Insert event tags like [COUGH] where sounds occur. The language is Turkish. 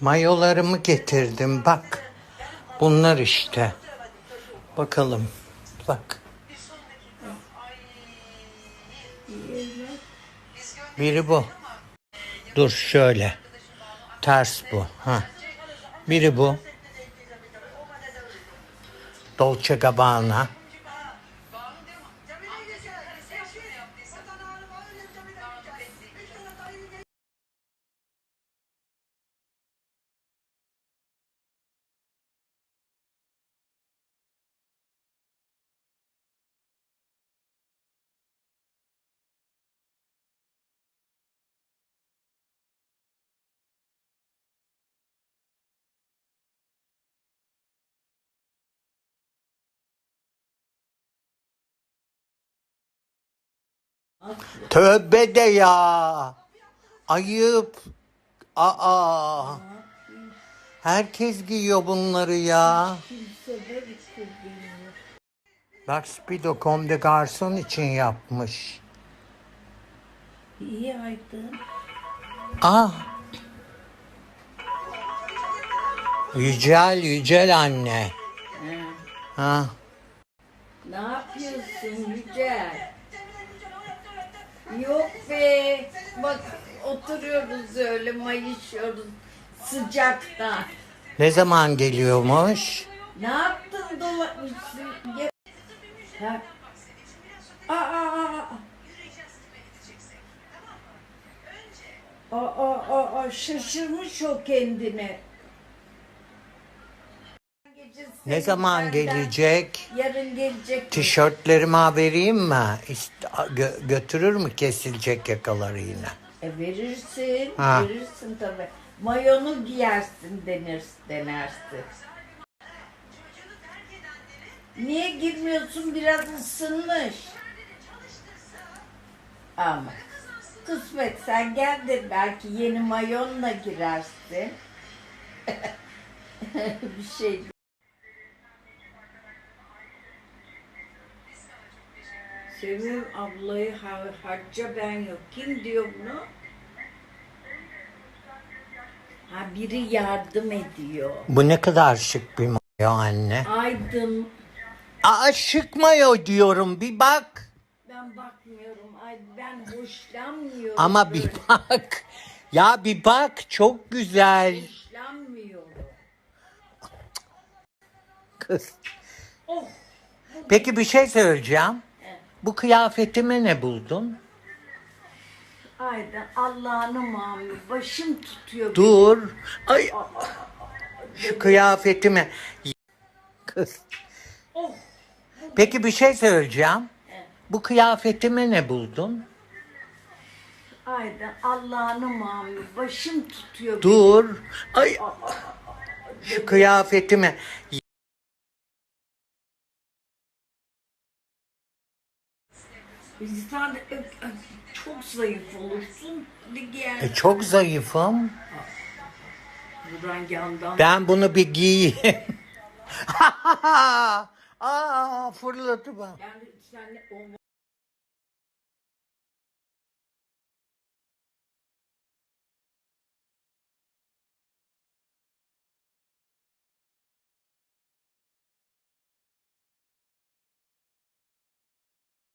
Mayolarımı getirdim bak. Bunlar işte. Bakalım. Bak. Biri bu. Dur şöyle. Ters bu. Ha. Biri bu. Dolce Gabbana. Tövbe de ya. Ayıp. Aa. Herkes giyiyor bunları ya. Bak Spido Comme de Garçon için yapmış. İyi aydın. Ah. Yücel, Yücel anne. Ha. Ne yapıyorsun Yücel? Yok be. Bak oturuyoruz öyle mayışıyoruz sıcakta. Ne zaman geliyormuş? Ne yaptın? Ya... Ha? Aa, aa, aa. Aa, aa, aa, şaşırmış o kendine. Gecesi Ne zaman gelecek? Yarın gelecek. Tişörtlerimi vereyim mi? İst- gö- götürür mü kesilecek yakaları yine? E verirsin, Ha. verirsin tabii. Mayonu giyersin denir, denersin. Niye girmiyorsun? Biraz ısınmış. Ama kısmet sen gel de belki yeni mayonla girersin. [LAUGHS] Bir şey Sevim ablayı ha- hacca ben yok. Kim diyor bunu? Ha biri yardım ediyor. Bu ne kadar şık bir mayo anne. Aydın Aa şık mayo diyorum bir bak. ben bakmıyorum. Ay ben hoşlanmıyorum. Ama bir bak. Ya bir bak çok güzel. Hoşlanmıyorum. Kız. Oh. Peki bir şey söyleyeceğim. Bu kıyafetime ne buldun? Aydın Allah'ını mamur başım tutuyor. Dur. Ay. Şu kıyafetime. Kız. Oh. Peki bir şey söyleyeceğim. Bu kıyafetime ne buldun? Aydın Allah'ını mamur başım tutuyor. Dur. Ay. Şu kıyafetime. Sen ö- ö- çok zayıf olursun. Giyer. E, çok zayıfım. Buradan yandan. Ben bunu bir giyeyim. [LAUGHS] Aa, fırladı bak. Yani sen o